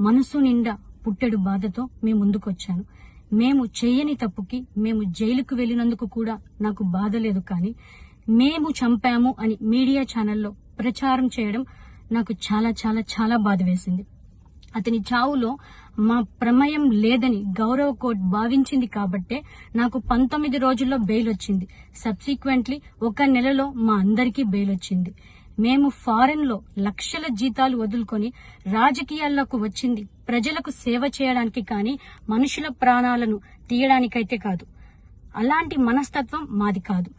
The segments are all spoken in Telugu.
మనసు నిండా పుట్టెడు బాధతో మేము ముందుకొచ్చాను. మేము చేయని తప్పుకి మేము జైలుకు వెళ్ళినందుకు కూడా నాకు బాధ లేదు కానీ మేము చంపాము అని మీడియా ఛానల్లో ప్రచారం చేయడం నాకు చాలా చాలా చాలా బాధ వేసింది. అతని చావులో మా ప్రమేయం లేదని గౌరవ కోర్టు భావించింది కాబట్టే నాకు పంతొమ్మిది రోజుల్లో బెయిల్ వచ్చింది సబ్సిక్వెంట్లీ ఒక నెలలో మా అందరికీ బెయిల్ వచ్చింది మేము ఫారెన్లో లక్షల జీతాలు వదులుకొని రాజకీయాల్లోకి వచ్చింది. ప్రజలకు సేవ చేయడానికి కానీ మనుషుల ప్రాణాలను తీయడానికైతే కాదు. అలాంటి మనస్తత్వం మాది కాదు.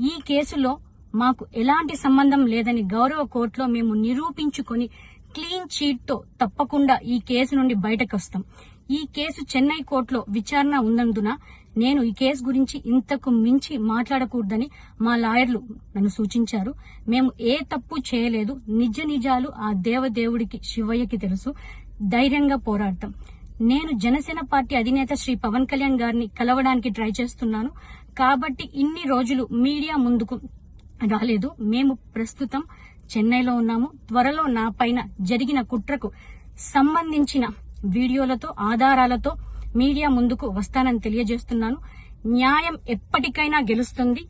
ఈ కేసులో మాకు ఎలాంటి సంబంధం లేదని గౌరవ కోర్టులో మేము నిరూపించుకొని క్లీన్ చీట్తో తప్పకుండా ఈ కేసు నుండి బయటకు వస్తాం. ఈ కేసు చెన్నై కోర్టులో విచారణ ఉన్నందున నేను ఈ కేసు గురించి ఇంతకు మించి మాట్లాడకూడదని మా లాయర్లు నన్ను సూచించారు. మేము ఏ తప్పు చేయలేదు. నిజ నిజాలు ఆ దేవదేవుడికి శివయ్యకి తెలుసు. ధైర్యంగా పోరాడతాం. నేను జనసేన పార్టీ అధినేత శ్రీ పవన్ కళ్యాణ్ గారిని కలవడానికి ట్రై చేస్తున్నాను. కాబట్టి ఇన్ని రోజులు మీడియా ముందుకు రాలేదు. మేము ప్రస్తుతం చెన్నైలో ఉన్నాము. త్వరలో నా పైన జరిగిన కుట్రకు సంబంధించిన వీడియోలతో ఆధారాలతో మీడియా ముందుకు వస్తానని తెలియజేస్తున్నాను. న్యాయం ఎప్పటికైనా గెలుస్తుంది.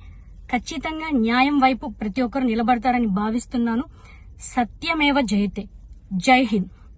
ఖచ్చితంగా న్యాయం వైపు ప్రతి ఒక్కరు నిలబడతారని భావిస్తున్నాను. సత్యమేవ జయతే. జై హింద్.